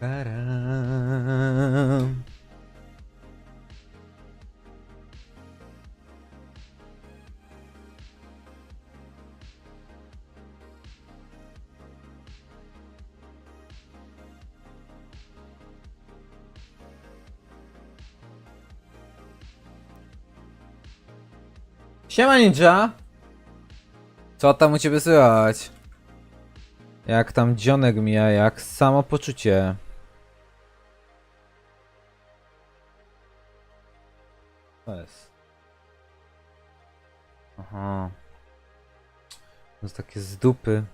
Taram. Siema ninja! Co tam u ciebie słychać? Jak tam dzionek mija, jak samopoczucie? Co jest? Aha. To jest takie z dupy.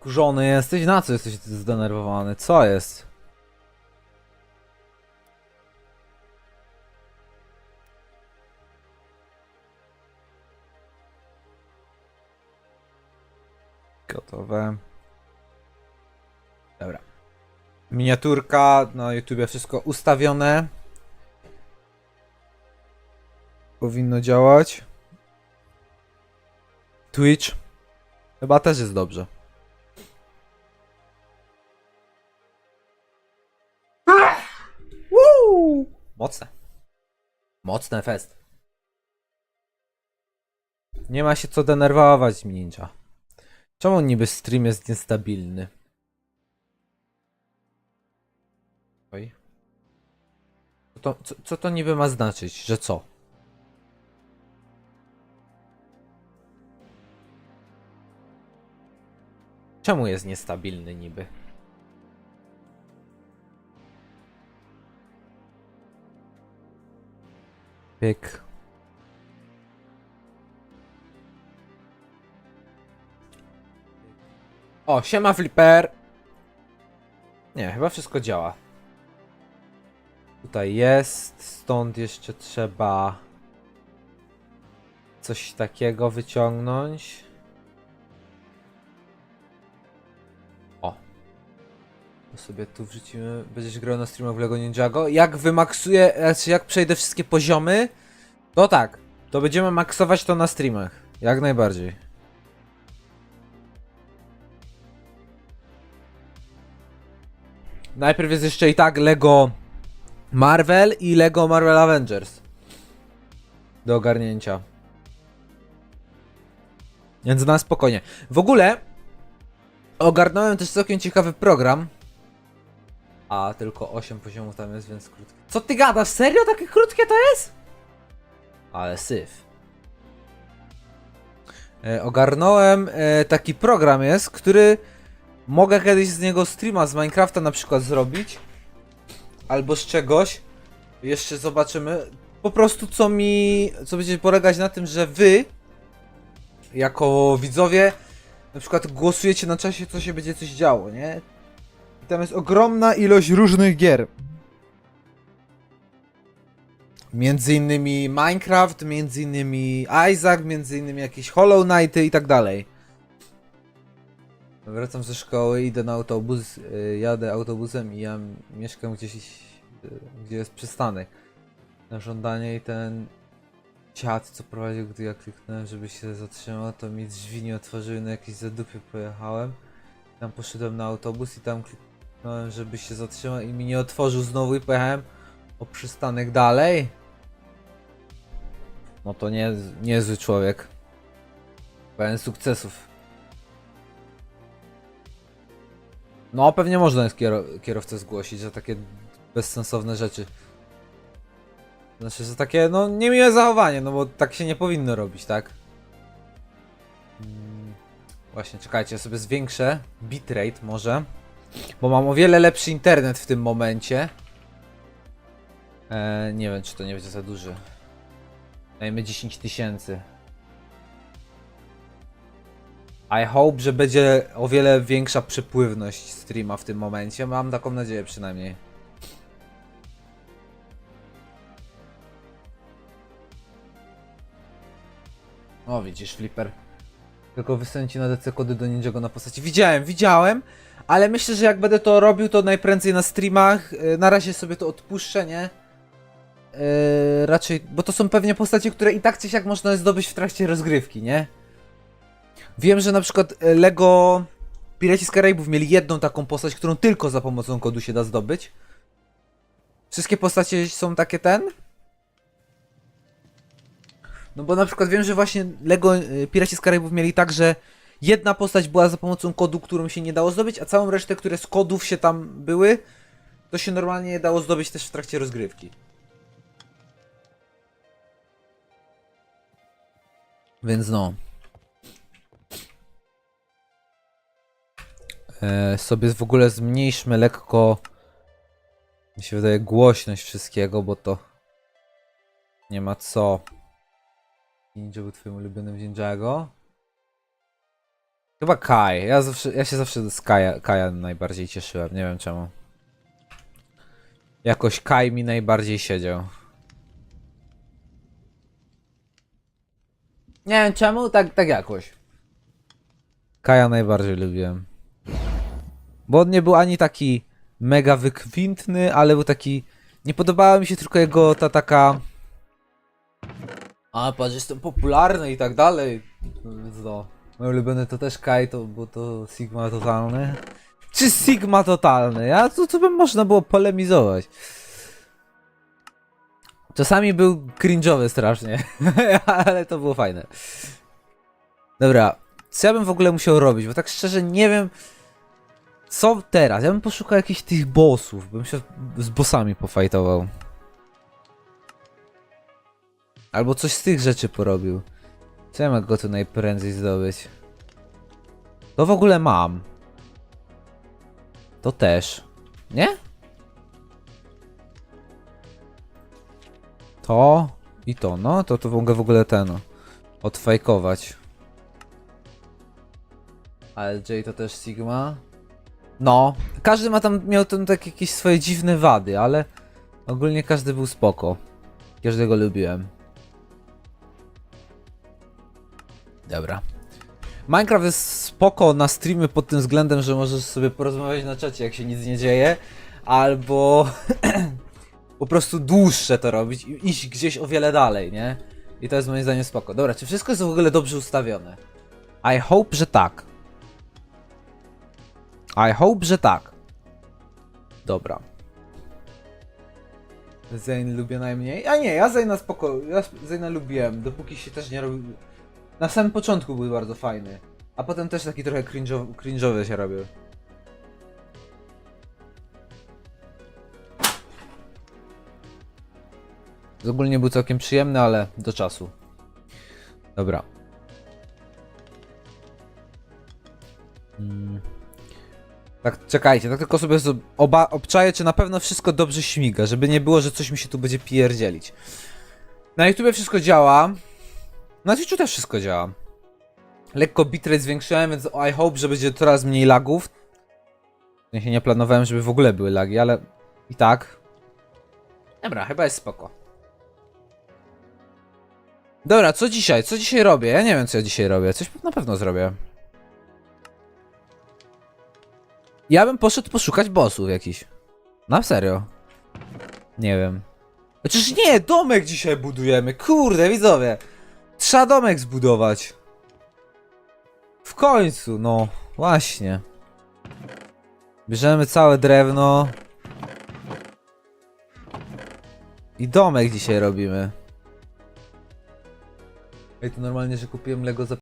Kurzony jesteś? Na co jesteś zdenerwowany? Co jest? Gotowe. Dobra. Miniaturka na YouTubie, wszystko ustawione. Powinno działać. Twitch. Chyba też jest dobrze. Mocne. Mocne fest. Nie ma się co denerwować, ninja. Czemu niby stream jest niestabilny? Oj. Co to, co, co to niby ma znaczyć? Że co? Czemu jest niestabilny niby? Pyk. O, siema Flipper. Nie, chyba wszystko działa. Tutaj jest, stąd jeszcze trzeba coś takiego wyciągnąć. To sobie tu wrzucimy. Będziesz grał na streamach w Lego Ninjago. Jak wymaksuję, znaczy jak przejdę wszystkie poziomy, to tak, to będziemy maksować to na streamach. Jak najbardziej. Najpierw jest jeszcze i tak Lego Marvel i Lego Marvel Avengers. Do ogarnięcia. Więc na spokojnie. W ogóle ogarnąłem też całkiem ciekawy program. A tylko 8 poziomów tam jest, więc krótkie. Co ty gadasz? Serio? Takie krótkie to jest? Ale syf. E, ogarnąłem e, taki program jest, który Mogę kiedyś z niego streama z Minecrafta na przykład zrobić. Albo z czegoś. Jeszcze zobaczymy. Po prostu co mi. Co będzie polegać na tym, że wy. Jako widzowie. Na przykład głosujecie na czasie, co się będzie coś działo, nie? I tam jest ogromna ilość różnych gier. Między innymi Minecraft, między innymi Isaac, między innymi jakieś Hollow Knighty i tak dalej. Wracam ze szkoły, idę na autobus, y, jadę autobusem i ja mieszkam gdzieś, y, gdzie jest przystanek. Na żądanie i ten dziad, co prowadził, gdy ja kliknąłem, żeby się zatrzymał, to mi drzwi nie otworzyły, na jakieś zadupie pojechałem. Tam poszedłem na autobus i tam kliknąłem, żeby się zatrzymał i mi nie otworzył znowu i pojechałem o przystanek dalej. No to nie, niezły człowiek. Pełen sukcesów. No, pewnie można jest kiero kierowcę zgłosić za takie bezsensowne rzeczy. Znaczy, za takie, no, niemiłe zachowanie, no bo tak się nie powinno robić, tak? Mm, Właśnie, czekajcie, ja sobie zwiększę bitrate może. Bo mam o wiele lepszy internet w tym momencie. E, nie wiem, czy to nie będzie za duży. Dajmy 10 tysięcy. I hope, że będzie o wiele większa przepływność streama w tym momencie. Mam taką nadzieję przynajmniej. O, widzisz, Flipper. Tylko wysłałem ci na DC kody do Ninjago na postaci. Widziałem, widziałem, ale myślę, że jak będę to robił, to najprędzej na streamach. Yy, Na razie sobie to odpuszczę, nie? Yy, raczej, bo to są pewnie postacie, które i tak coś jak można zdobyć w trakcie rozgrywki, nie? Wiem, że na przykład e, Lego Piraci z Karaibów mieli jedną taką postać, którą tylko za pomocą kodu się da zdobyć. Wszystkie postacie są takie ten? No bo na przykład wiem, że właśnie Lego Piraci z Karaibów mieli tak, że jedna postać była za pomocą kodu, którą się nie dało zdobyć, a całą resztę, które z kodów się tam były, to się normalnie dało zdobyć też w trakcie rozgrywki. Więc no. E, sobie w ogóle zmniejszmy lekko. Mi się wydaje głośność wszystkiego, bo to nie ma co. Ninja był twoim ulubionym Ninjago? Chyba Kai. Ja, zawsze, ja się zawsze z Kaja, Kaja najbardziej cieszyłem. Nie wiem czemu. Jakoś Kai mi najbardziej siedział. Nie wiem czemu, tak, tak jakoś. Kaja najbardziej lubiłem. Bo on nie był ani taki mega wykwintny, ale był taki. Nie podobała mi się tylko jego ta taka. A, patrz, jestem popularny i tak dalej. No Mój ulubiony to też Kai, to, bo to Sigma totalny. Czy Sigma totalny? Ja tu, tu by można było polemizować. Czasami był cringe'owy strasznie, ale to było fajne. Dobra, co ja bym w ogóle musiał robić? Bo tak szczerze nie wiem, co teraz. Ja bym poszukał jakichś tych bossów, bym się z bossami pofajtował. Albo coś z tych rzeczy porobił. Co ja mogę go tu najprędzej zdobyć? To w ogóle mam. To też. Nie? To i to, no to to mogę w ogóle ten odfajkować. LJ to też Sigma. No, każdy ma tam, miał tam tak jakieś swoje dziwne wady, ale ogólnie każdy był spoko. Każdego lubiłem. Dobra. Minecraft jest spoko na streamy pod tym względem, że możesz sobie porozmawiać na czacie, jak się nic nie dzieje, albo po prostu dłuższe to robić i iść gdzieś o wiele dalej, nie? I to jest moim zdaniem spoko. Dobra, czy wszystko jest w ogóle dobrze ustawione? I hope, że tak. I hope, że tak. Dobra. Zane lubię najmniej. A nie, ja Zane'a spoko. Ja Zane'a lubiłem, dopóki się też nie robił. Na samym początku był bardzo fajny. A potem też taki trochę cringe'owy, cringe'owy się robił. Ogólnie był całkiem przyjemny, ale do czasu. Dobra. Mm. Tak, czekajcie, tak tylko sobie z- oba obczaję, czy na pewno wszystko dobrze śmiga, żeby nie było, że coś mi się tu będzie pierdzielić. Na YouTubie wszystko działa. Na Twitchu też wszystko działa. Lekko bitrate zwiększyłem, więc I hope, że będzie coraz mniej lagów. Ja się nie planowałem, żeby w ogóle były lagi, ale i tak. Dobra, chyba jest spoko. Dobra, co dzisiaj? Co dzisiaj robię? Ja nie wiem, co ja dzisiaj robię. Coś na pewno zrobię. Ja bym poszedł poszukać bossów jakiś. Na serio. Nie wiem. Chociaż nie, domek dzisiaj budujemy. Kurde, widzowie. Trzeba domek zbudować. W końcu, no. Właśnie. Bierzemy całe drewno. I domek dzisiaj robimy. Ej, to normalnie, że kupiłem Lego za